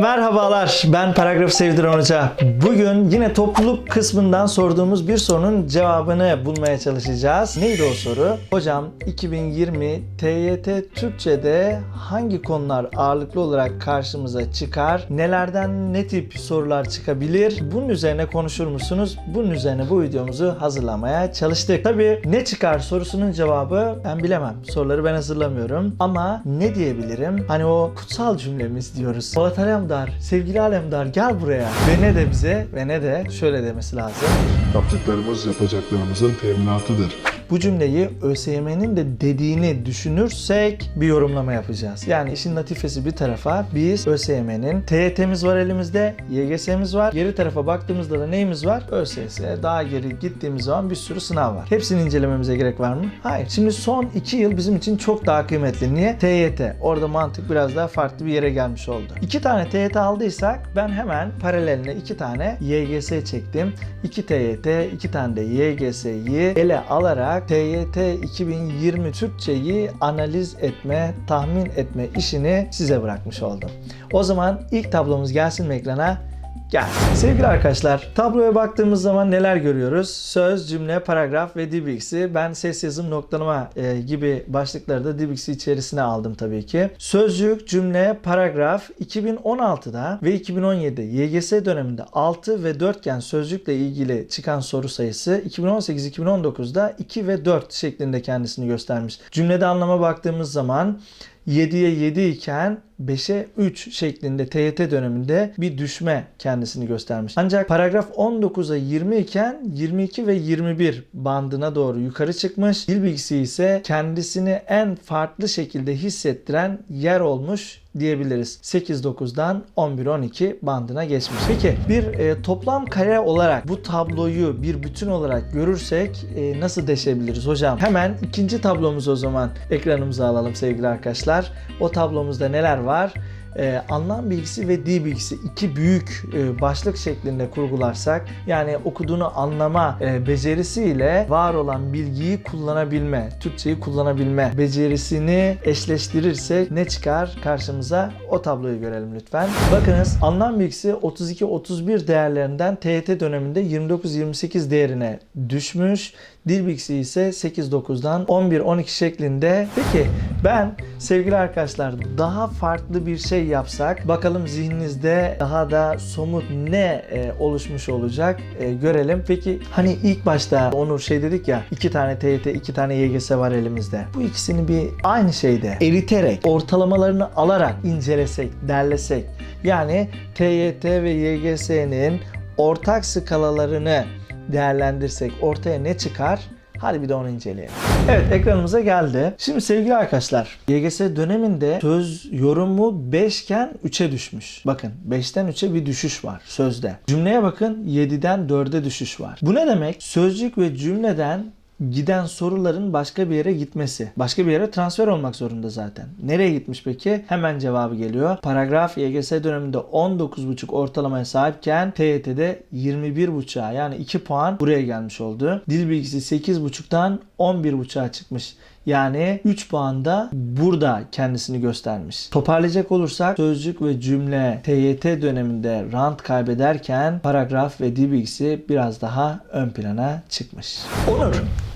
Merhabalar, ben Paragraf Sevdiren Hoca. Bugün yine topluluk kısmından sorduğumuz bir sorunun cevabını bulmaya çalışacağız. Neydi o soru? Hocam 2020 TYT Türkçe'de hangi konular ağırlıklı olarak karşımıza çıkar? Nelerden ne tip sorular çıkabilir? Bunun üzerine konuşur musunuz? Bunun üzerine bu videomuzu hazırlamaya çalıştık. Tabii ne çıkar sorusunun cevabı ben bilemem. Soruları ben hazırlamıyorum. Ama ne diyebilirim? Hani o kutsal cümlemiz diyoruz. Polat Alemdar, sevgili Alemdar gel buraya. Ve ne de bize ve ne de şöyle demesi lazım. Yaptıklarımız yapacaklarımızın teminatıdır. Bu cümleyi ÖSYM'nin de dediğini düşünürsek bir yorumlama yapacağız. Yani işin latifesi bir tarafa biz ÖSYM'nin TYT'miz var elimizde, YGS'miz var. Geri tarafa baktığımızda da neyimiz var? ÖSS. Daha geri gittiğimiz zaman bir sürü sınav var. Hepsini incelememize gerek var mı? Hayır. Şimdi son 2 yıl bizim için çok daha kıymetli. Niye? TYT. Orada mantık biraz daha farklı bir yere gelmiş oldu. 2 tane TYT aldıysak ben hemen paraleline 2 tane YGS çektim. 2 TYT, 2 tane de YGS'yi ele alarak TYT 2020 Türkçeyi analiz etme, tahmin etme işini size bırakmış oldum. O zaman ilk tablomuz gelsin ekrana? Gel. Sevgili arkadaşlar, tabloya baktığımız zaman neler görüyoruz? Söz, cümle, paragraf ve DBX'i ben ses yazım noktalama e, gibi başlıkları da DBX içerisine aldım tabii ki. Sözcük, cümle, paragraf 2016'da ve 2017'de YGS döneminde 6 ve 4 iken sözcükle ilgili çıkan soru sayısı 2018-2019'da 2 ve 4 şeklinde kendisini göstermiş. Cümlede anlama baktığımız zaman 7'ye 7 iken 5'e 3 şeklinde TYT döneminde bir düşme kendisini göstermiş. Ancak paragraf 19'a 20 iken 22 ve 21 bandına doğru yukarı çıkmış. Dil bilgisi ise kendisini en farklı şekilde hissettiren yer olmuş diyebiliriz. 8-9'dan 11-12 bandına geçmiş. Peki bir e, toplam kare olarak bu tabloyu bir bütün olarak görürsek e, nasıl deşebiliriz hocam? Hemen ikinci tablomuzu o zaman ekranımıza alalım sevgili arkadaşlar. O tablomuzda neler var? var. Ee, anlam bilgisi ve dil bilgisi iki büyük e, başlık şeklinde kurgularsak yani okuduğunu anlama e, becerisiyle var olan bilgiyi kullanabilme, Türkçeyi kullanabilme becerisini eşleştirirsek ne çıkar karşımıza? O tabloyu görelim lütfen. Bakınız anlam bilgisi 32-31 değerlerinden TYT döneminde 29-28 değerine düşmüş. Dil bilgisi ise 8-9'dan 11-12 şeklinde. Peki ben sevgili arkadaşlar daha farklı bir şey yapsak bakalım zihninizde daha da somut ne e, oluşmuş olacak e, görelim. Peki hani ilk başta Onur şey dedik ya iki tane TYT iki tane YGS var elimizde. Bu ikisini bir aynı şeyde eriterek ortalamalarını alarak incelesek, derlesek yani TYT ve YGS'nin ortak skalalarını değerlendirsek ortaya ne çıkar? Hadi bir de onu inceleyelim. Evet ekranımıza geldi. Şimdi sevgili arkadaşlar YGS döneminde söz yorumu 5 iken 3'e düşmüş. Bakın 5'ten 3'e bir düşüş var sözde. Cümleye bakın 7'den 4'e düşüş var. Bu ne demek? Sözcük ve cümleden giden soruların başka bir yere gitmesi. Başka bir yere transfer olmak zorunda zaten. Nereye gitmiş peki? Hemen cevabı geliyor. Paragraf YGS döneminde 19,5 ortalamaya sahipken TYT'de 21,5'a yani 2 puan buraya gelmiş oldu. Dil bilgisi 8,5'tan 11,5'a çıkmış. Yani 3 puan da burada kendisini göstermiş. Toparlayacak olursak sözcük ve cümle TYT döneminde rant kaybederken paragraf ve dil bilgisi biraz daha ön plana çıkmış. Onur,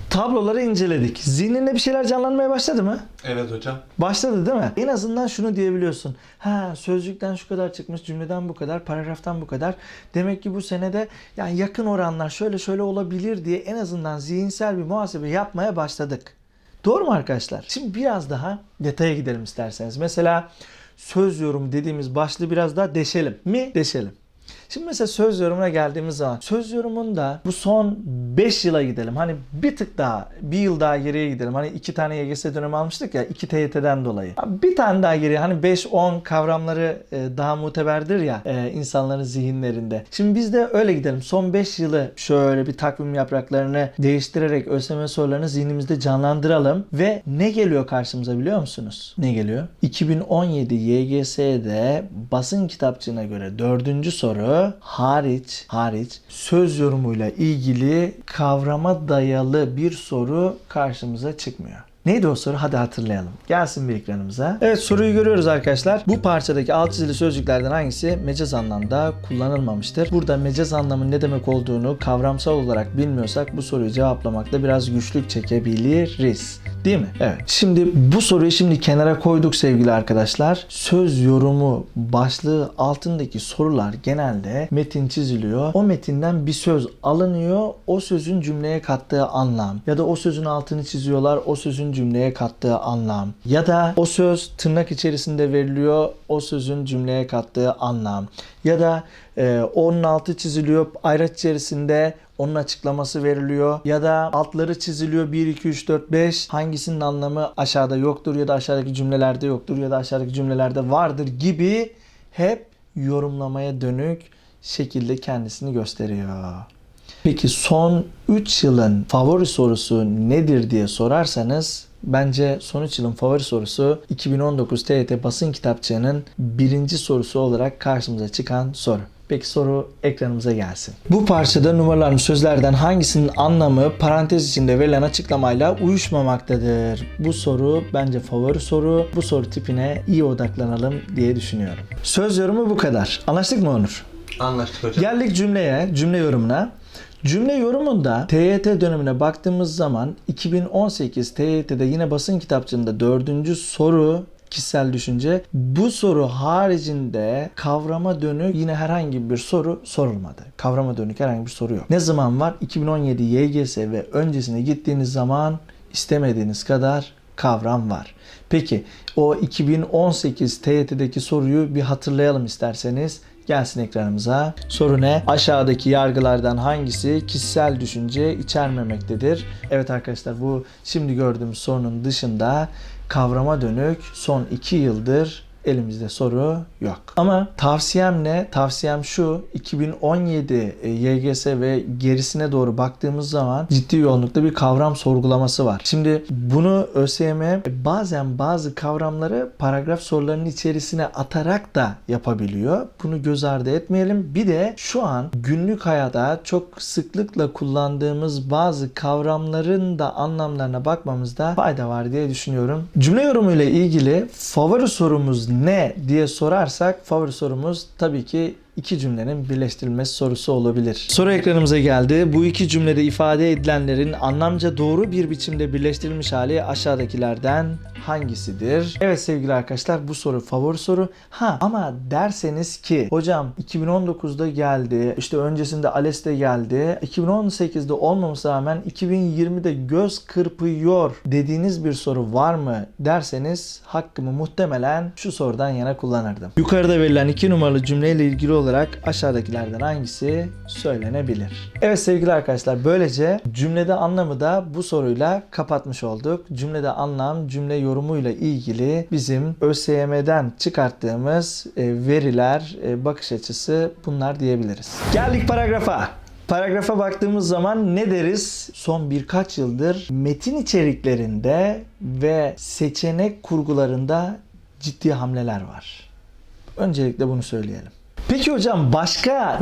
tabloları inceledik. Zihninde bir şeyler canlanmaya başladı mı? Evet hocam. Başladı değil mi? En azından şunu diyebiliyorsun. Ha sözcükten şu kadar çıkmış, cümleden bu kadar, paragraftan bu kadar. Demek ki bu senede yani yakın oranlar şöyle şöyle olabilir diye en azından zihinsel bir muhasebe yapmaya başladık. Doğru mu arkadaşlar? Şimdi biraz daha detaya gidelim isterseniz. Mesela söz yorumu dediğimiz başlığı biraz daha deşelim mi? Deşelim. Şimdi mesela söz yorumuna geldiğimiz zaman söz yorumunda bu son 5 yıla gidelim. Hani bir tık daha bir yıl daha geriye gidelim. Hani iki tane YGS dönemi almıştık ya iki TYT'den dolayı. Bir tane daha geriye hani 5-10 kavramları e, daha muteberdir ya e, insanların zihinlerinde. Şimdi biz de öyle gidelim. Son 5 yılı şöyle bir takvim yapraklarını değiştirerek ÖSYM sorularını zihnimizde canlandıralım ve ne geliyor karşımıza biliyor musunuz? Ne geliyor? 2017 YGS'de basın kitapçığına göre dördüncü soru hariç hariç söz yorumuyla ilgili kavrama dayalı bir soru karşımıza çıkmıyor. Neydi o soru? Hadi hatırlayalım. Gelsin bir ekranımıza. Evet soruyu görüyoruz arkadaşlar. Bu parçadaki alt çizili sözcüklerden hangisi mecaz anlamda kullanılmamıştır? Burada mecaz anlamın ne demek olduğunu kavramsal olarak bilmiyorsak bu soruyu cevaplamakta biraz güçlük çekebiliriz. Değil mi? Evet. Şimdi bu soruyu şimdi kenara koyduk sevgili arkadaşlar. Söz yorumu başlığı altındaki sorular genelde metin çiziliyor. O metinden bir söz alınıyor. O sözün cümleye kattığı anlam ya da o sözün altını çiziyorlar. O sözün cümleye kattığı anlam ya da o söz tırnak içerisinde veriliyor. O sözün cümleye kattığı anlam ya da e, onun altı çiziliyor. Ayraç içerisinde onun açıklaması veriliyor ya da altları çiziliyor 1 2 3 4 5 hangisinin anlamı aşağıda yoktur ya da aşağıdaki cümlelerde yoktur ya da aşağıdaki cümlelerde vardır gibi hep yorumlamaya dönük şekilde kendisini gösteriyor. Peki son 3 yılın favori sorusu nedir diye sorarsanız bence son 3 yılın favori sorusu 2019 TYT basın kitapçığının birinci sorusu olarak karşımıza çıkan soru. Peki soru ekranımıza gelsin. Bu parçada numaraların sözlerden hangisinin anlamı parantez içinde verilen açıklamayla uyuşmamaktadır? Bu soru bence favori soru. Bu soru tipine iyi odaklanalım diye düşünüyorum. Söz yorumu bu kadar. Anlaştık mı Onur? Anlaştık hocam. Geldik cümleye, cümle yorumuna. Cümle yorumunda TYT dönemine baktığımız zaman 2018 TYT'de yine basın kitapçığında dördüncü soru kişisel düşünce. Bu soru haricinde kavrama dönük yine herhangi bir soru sorulmadı. Kavrama dönük herhangi bir soru yok. Ne zaman var? 2017 YGS ve öncesine gittiğiniz zaman istemediğiniz kadar kavram var. Peki o 2018 TYT'deki soruyu bir hatırlayalım isterseniz. Gelsin ekranımıza. Soru ne? Aşağıdaki yargılardan hangisi kişisel düşünce içermemektedir? Evet arkadaşlar bu şimdi gördüğümüz sorunun dışında kavrama dönük son 2 yıldır elimizde soru yok. Ama tavsiyem ne? Tavsiyem şu. 2017 e, YGS ve gerisine doğru baktığımız zaman ciddi yoğunlukta bir kavram sorgulaması var. Şimdi bunu ÖSYM bazen bazı kavramları paragraf sorularının içerisine atarak da yapabiliyor. Bunu göz ardı etmeyelim. Bir de şu an günlük hayatta çok sıklıkla kullandığımız bazı kavramların da anlamlarına bakmamızda fayda var diye düşünüyorum. Cümle yorumu ile ilgili favori sorumuz ne diye sorarsak favori sorumuz tabii ki iki cümlenin birleştirilmesi sorusu olabilir. Soru ekranımıza geldi. Bu iki cümlede ifade edilenlerin anlamca doğru bir biçimde birleştirilmiş hali aşağıdakilerden hangisidir? Evet sevgili arkadaşlar bu soru favori soru. Ha ama derseniz ki hocam 2019'da geldi. işte öncesinde ALES'te geldi. 2018'de olmamasına rağmen 2020'de göz kırpıyor dediğiniz bir soru var mı derseniz hakkımı muhtemelen şu sorudan yana kullanırdım. Yukarıda verilen iki numaralı cümleyle ilgili olarak aşağıdakilerden hangisi söylenebilir? Evet sevgili arkadaşlar böylece cümlede anlamı da bu soruyla kapatmış olduk. Cümlede anlam, cümle yorumuyla ilgili bizim ÖSYM'den çıkarttığımız e, veriler, e, bakış açısı bunlar diyebiliriz. Geldik paragrafa. Paragrafa baktığımız zaman ne deriz? Son birkaç yıldır metin içeriklerinde ve seçenek kurgularında ciddi hamleler var. Öncelikle bunu söyleyelim. Peki hocam başka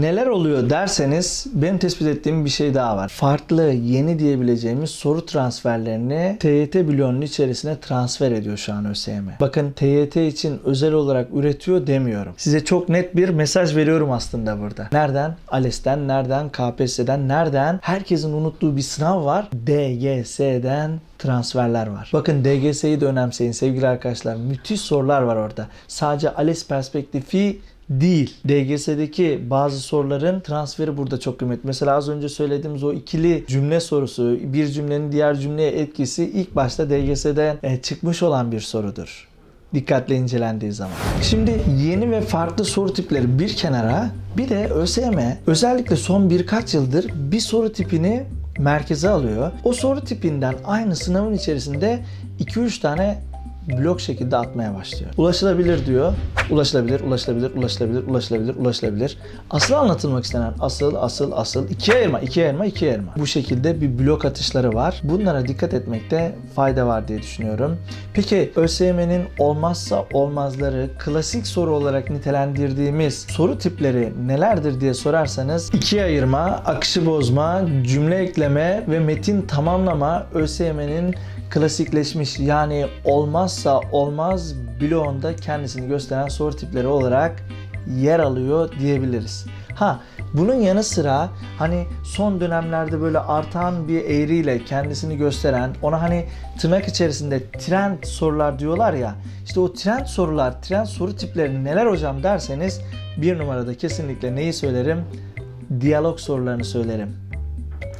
neler oluyor derseniz benim tespit ettiğim bir şey daha var. Farklı yeni diyebileceğimiz soru transferlerini TYT bloğunun içerisine transfer ediyor şu an ÖSYM. Bakın TYT için özel olarak üretiyor demiyorum. Size çok net bir mesaj veriyorum aslında burada. Nereden? ALES'ten, nereden? KPSS'den, nereden? Herkesin unuttuğu bir sınav var. DGS'den transferler var. Bakın DGS'yi de önemseyin sevgili arkadaşlar. Müthiş sorular var orada. Sadece ALES perspektifi değil. DGS'deki bazı soruların transferi burada çok kıymetli. Mesela az önce söylediğimiz o ikili cümle sorusu, bir cümlenin diğer cümleye etkisi ilk başta DGS'den e, çıkmış olan bir sorudur dikkatle incelendiği zaman. Şimdi yeni ve farklı soru tipleri bir kenara bir de ÖSYM özellikle son birkaç yıldır bir soru tipini merkeze alıyor. O soru tipinden aynı sınavın içerisinde 2-3 tane blok şekilde atmaya başlıyor. Ulaşılabilir diyor. Ulaşılabilir, ulaşılabilir, ulaşılabilir, ulaşılabilir, ulaşılabilir. Asıl anlatılmak istenen asıl, asıl, asıl ikiye ayırma, ikiye ayırma, ikiye ayırma. Bu şekilde bir blok atışları var. Bunlara dikkat etmekte fayda var diye düşünüyorum. Peki ÖSYM'nin olmazsa olmazları, klasik soru olarak nitelendirdiğimiz soru tipleri nelerdir diye sorarsanız ikiye ayırma, akışı bozma, cümle ekleme ve metin tamamlama ÖSYM'nin klasikleşmiş yani olmazsa olmaz bloğunda kendisini gösteren soru tipleri olarak yer alıyor diyebiliriz. Ha bunun yanı sıra hani son dönemlerde böyle artan bir eğriyle kendisini gösteren ona hani tırnak içerisinde trend sorular diyorlar ya işte o trend sorular, trend soru tipleri neler hocam derseniz bir numarada kesinlikle neyi söylerim? Diyalog sorularını söylerim.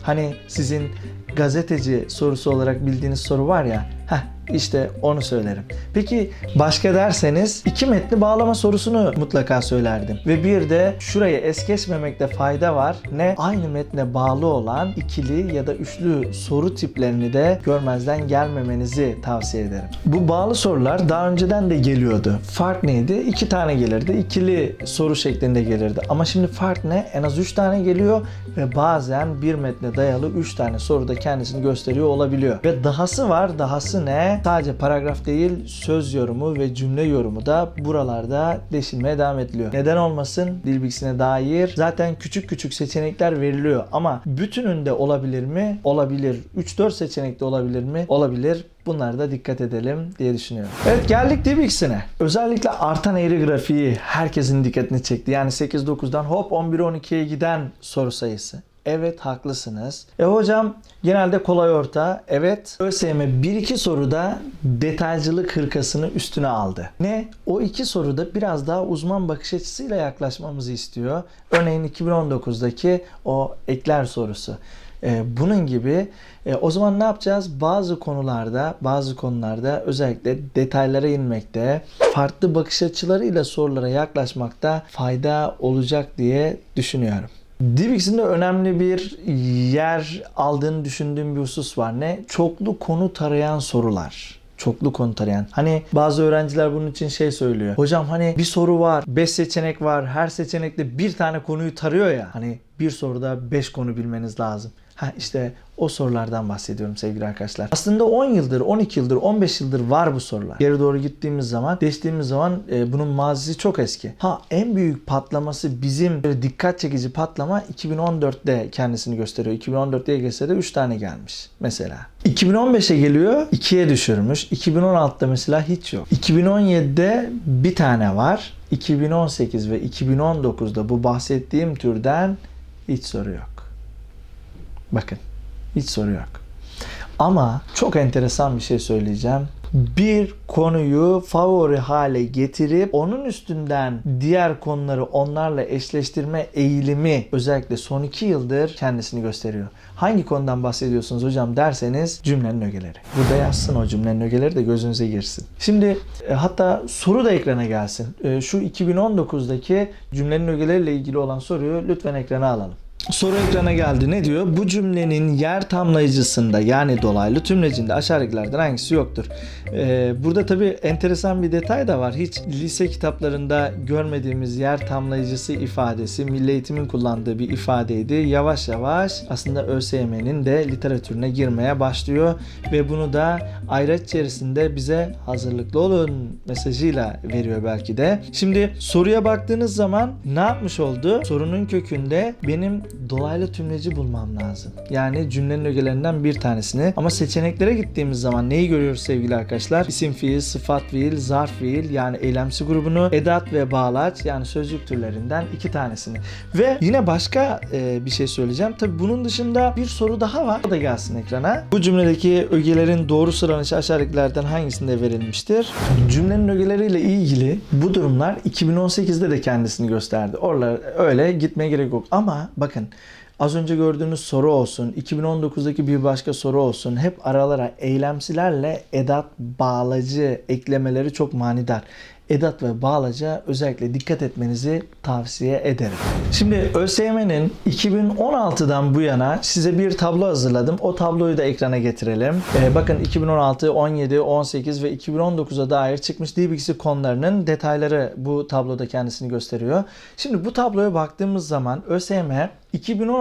Hani sizin gazeteci sorusu olarak bildiğiniz soru var ya. Heh, işte onu söylerim. Peki başka derseniz iki metni bağlama sorusunu mutlaka söylerdim. Ve bir de şuraya es geçmemekte fayda var. Ne? Aynı metne bağlı olan ikili ya da üçlü soru tiplerini de görmezden gelmemenizi tavsiye ederim. Bu bağlı sorular daha önceden de geliyordu. Fark neydi? İki tane gelirdi. İkili soru şeklinde gelirdi. Ama şimdi fark ne? En az üç tane geliyor ve bazen bir metne dayalı üç tane soruda kendisini gösteriyor olabiliyor. Ve dahası var. Dahası ne? Sadece paragraf değil söz yorumu ve cümle yorumu da buralarda deşilmeye devam ediliyor. Neden olmasın? Dil bilgisine dair zaten küçük küçük seçenekler veriliyor ama bütününde olabilir mi? Olabilir. 3-4 seçenekte olabilir mi? Olabilir. Bunlara da dikkat edelim diye düşünüyorum. Evet geldik dil bilgisine. Özellikle artan eğri grafiği herkesin dikkatini çekti. Yani 8-9'dan hop 11-12'ye giden soru sayısı. Evet haklısınız. E hocam genelde kolay orta. Evet ÖSYM 1-2 soruda detaycılık hırkasını üstüne aldı. Ne? O iki soruda biraz daha uzman bakış açısıyla yaklaşmamızı istiyor. Örneğin 2019'daki o ekler sorusu. E, bunun gibi e, o zaman ne yapacağız? Bazı konularda, bazı konularda özellikle detaylara inmekte, farklı bakış açılarıyla sorulara yaklaşmakta fayda olacak diye düşünüyorum. Dibix'in de önemli bir yer aldığını düşündüğüm bir husus var. Ne? Çoklu konu tarayan sorular çoklu konu tarayan. Hani bazı öğrenciler bunun için şey söylüyor. Hocam hani bir soru var, 5 seçenek var. Her seçenekte bir tane konuyu tarıyor ya. Hani bir soruda 5 konu bilmeniz lazım. Ha işte o sorulardan bahsediyorum sevgili arkadaşlar. Aslında 10 yıldır, 12 yıldır, 15 yıldır var bu sorular. Geri doğru gittiğimiz zaman, geçtiğimiz zaman e, bunun mazisi çok eski. Ha en büyük patlaması bizim böyle dikkat çekici patlama 2014'te kendisini gösteriyor. 2014'te YGS'de 3 tane gelmiş mesela. 2015'e geliyor 2'ye düşürmüş. 2016'da mesela hiç yok. 2017'de bir tane var. 2018 ve 2019'da bu bahsettiğim türden hiç soru yok. Bakın hiç soru yok. Ama çok enteresan bir şey söyleyeceğim. Bir konuyu favori hale getirip onun üstünden diğer konuları onlarla eşleştirme eğilimi özellikle son iki yıldır kendisini gösteriyor. Hangi konudan bahsediyorsunuz hocam derseniz cümlenin ögeleri. Burada yazsın o cümlenin ögeleri de gözünüze girsin. Şimdi e, hatta soru da ekrana gelsin. E, şu 2019'daki cümlenin ögeleriyle ilgili olan soruyu lütfen ekrana alalım. Soru ekrana geldi. Ne diyor? Bu cümlenin yer tamlayıcısında yani dolaylı tümlecinde aşağıdakilerden hangisi yoktur? Ee, burada tabii enteresan bir detay da var. Hiç lise kitaplarında görmediğimiz yer tamlayıcısı ifadesi Milli Eğitim'in kullandığı bir ifadeydi. Yavaş yavaş aslında ÖSYM'nin de literatürüne girmeye başlıyor ve bunu da ayraç içerisinde bize hazırlıklı olun mesajıyla veriyor belki de. Şimdi soruya baktığınız zaman ne yapmış oldu? Sorunun kökünde benim dolaylı tümleci bulmam lazım. Yani cümlenin ögelerinden bir tanesini. Ama seçeneklere gittiğimiz zaman neyi görüyoruz sevgili arkadaşlar? İsim fiil, sıfat fiil, zarf fiil yani eylemsi grubunu, edat ve bağlaç yani sözcük türlerinden iki tanesini. Ve yine başka e, bir şey söyleyeceğim. Tabi bunun dışında bir soru daha var. O da gelsin ekrana. Bu cümledeki ögelerin doğru sıralanışı aşağıdakilerden hangisinde verilmiştir? Cümlenin ögeleriyle ilgili bu durumlar 2018'de de kendisini gösterdi. Oralar öyle gitmeye gerek yok. Ama bakın And. Az önce gördüğünüz soru olsun, 2019'daki bir başka soru olsun hep aralara eylemsilerle edat bağlacı eklemeleri çok manidar. Edat ve bağlaca özellikle dikkat etmenizi tavsiye ederim. Şimdi ÖSYM'nin 2016'dan bu yana size bir tablo hazırladım. O tabloyu da ekrana getirelim. Ee, bakın 2016, 17, 18 ve 2019'a dair çıkmış dil bilgisi konularının detayları bu tabloda kendisini gösteriyor. Şimdi bu tabloya baktığımız zaman ÖSYM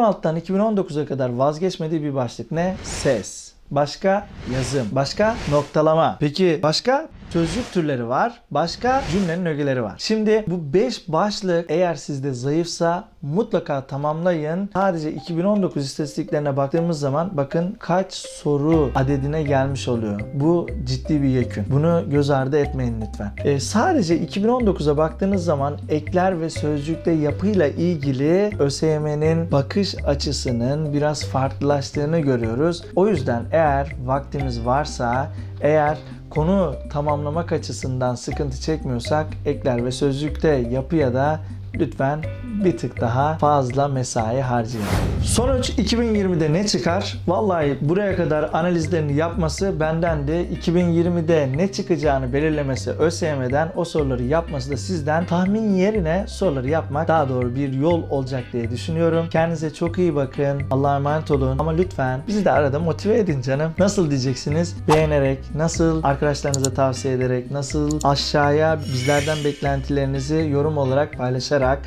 2016'dan 2019'a kadar vazgeçmediği bir başlık ne? Ses. Başka yazım. Başka noktalama. Peki başka sözcük türleri var. Başka cümlenin ögeleri var. Şimdi bu 5 başlık eğer sizde zayıfsa mutlaka tamamlayın. Sadece 2019 istatistiklerine baktığımız zaman bakın kaç soru adedine gelmiş oluyor. Bu ciddi bir yekün. Bunu göz ardı etmeyin lütfen. Ee, sadece 2019'a baktığınız zaman ekler ve sözcükte yapıyla ilgili ÖSYM'nin bakış açısının biraz farklılaştığını görüyoruz. O yüzden eğer vaktimiz varsa, eğer konu tamamlamak açısından sıkıntı çekmiyorsak ekler ve sözlükte yapıya da lütfen bir tık daha fazla mesai harcayalım. Sonuç 2020'de ne çıkar? Vallahi buraya kadar analizlerini yapması bendendi. 2020'de ne çıkacağını belirlemesi ÖSYM'den, o soruları yapması da sizden. Tahmin yerine soruları yapmak daha doğru bir yol olacak diye düşünüyorum. Kendinize çok iyi bakın. Allah'a emanet olun. Ama lütfen bizi de arada motive edin canım. Nasıl diyeceksiniz? Beğenerek, nasıl arkadaşlarınıza tavsiye ederek, nasıl aşağıya bizlerden beklentilerinizi yorum olarak paylaşarak,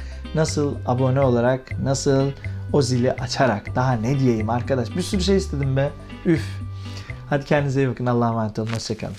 nasıl abone olarak, nasıl o zili açarak daha ne diyeyim arkadaş bir sürü şey istedim be. Üf. Hadi kendinize iyi bakın. Allah'a emanet olun. Hoşçakalın.